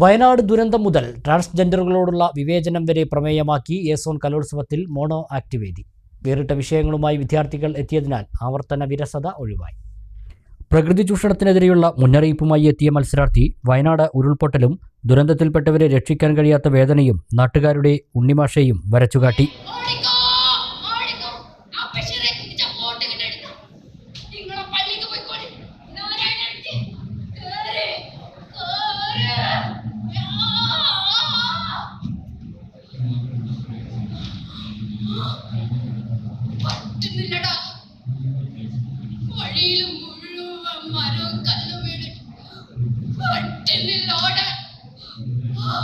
വയനാട് ദുരന്തം മുതൽ ട്രാൻസ്ജെൻഡറുകളോടുള്ള വിവേചനം വരെ പ്രമേയമാക്കി ഏസോൺ കലോത്സവത്തിൽ മോണോ ആക്ട് വേദി വേറിട്ട വിഷയങ്ങളുമായി വിദ്യാർത്ഥികൾ എത്തിയതിനാൽ ആവർത്തന വിരസത ഒഴിവായി. പ്രകൃതി ചൂഷണത്തിനെതിരെയുള്ള മുന്നറിയിപ്പുമായി എത്തിയ മത്സരാർത്ഥി വയനാട് ഉരുൾപൊട്ടലും ദുരന്തത്തിൽപ്പെട്ടവരെ രക്ഷിക്കാൻ കഴിയാത്ത വേദനയും നാട്ടുകാരുടെ ഉണ്ണിമാഷയും വരച്ചുകാട്ടി. പറ്റുന്നില്ലടാ വഴിയിൽ മുഴുവൻ മരവും കല്ലും വീണ് പറ്റുന്നില്ല ഓടാൻ ആ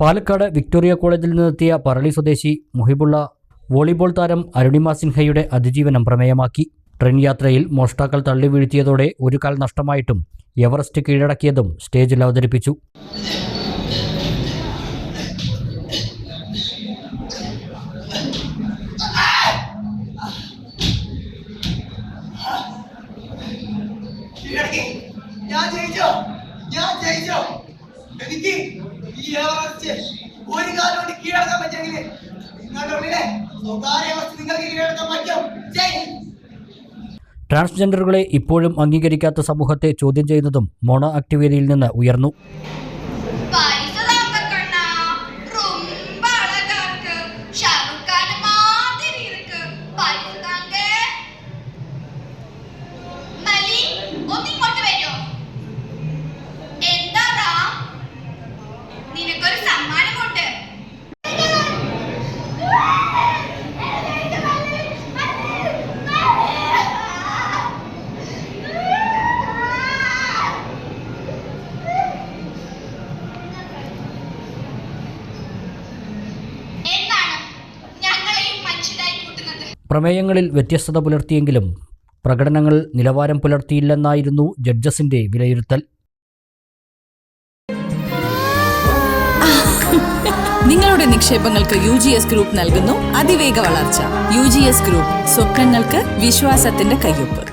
പാലക്കാട് വിക്ടോറിയ കോളേജിൽ നിന്നെത്തിയ പറളി സ്വദേശി മുഹിബുള്ള വോളിബോൾ താരം അരുണിമ സിൻഹയുടെ അതിജീവനം പ്രമേയമാക്കി. ട്രെയിൻ യാത്രയിൽ മോഷ്ടാക്കൾ തള്ളി വീഴ്ത്തിയതോടെ ഒരു കാൽ നഷ്ടമായിട്ടും എവറസ്റ്റ് കീഴടക്കിയതും സ്റ്റേജിൽ അവതരിപ്പിച്ചു. ഞാൻ ജയിച്ചോ? ഞാൻ ജയിച്ചോ? എനിക്ക് ഒരു കാലം കീഴടക്കാൻ പറ്റുമെങ്കിൽ ട്രാൻസ്ജെൻഡറുകളെ ഇപ്പോഴും അംഗീകരിക്കാത്ത സമൂഹത്തെ ചോദ്യം ചെയ്യുന്നതും മോണോ ആക്ടിവേദിയിൽ നിന്ന് ഉയർന്നു. പ്രമേയങ്ങളിൽ വ്യത്യസ്തത പുലർത്തിയെങ്കിലും പ്രകടനങ്ങൾ നിലവാരം പുലർത്തിയില്ലെന്നായിരുന്നു ജഡ്ജസിന്റെ വിലയിരുത്തൽ. നിങ്ങളുടെ നിക്ഷേപങ്ങൾക്ക് യു ജി എസ് ഗ്രൂപ്പ് നൽകുന്നു അതിവേഗ വളർച്ച. യു ജി എസ് ഗ്രൂപ്പ് സ്വപ്നങ്ങൾക്ക് വിശ്വാസത്തിന്റെ കയ്യൊപ്പ്.